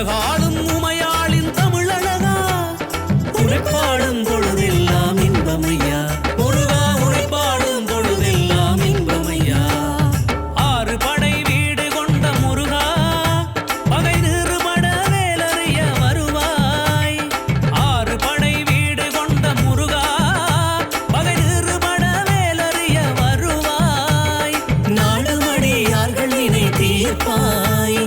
உலகாளும் உமையாளின் தமிழழகா? உழைப்பாடும் பொழுதெல்லாம் இன்பமையா? முருகா உழைப்பாடும் பொழுதெல்லாம் இன்பமையா? ஆறு படை வீடு கொண்ட முருகா பகை நிறுபட வேலறிய வருவாய். ஆறு படை வீடு கொண்ட முருகா பகை நிறுபட வேலறிய வருவாய். நாடுமடியார்கள் நினை தீர்ப்பாய்.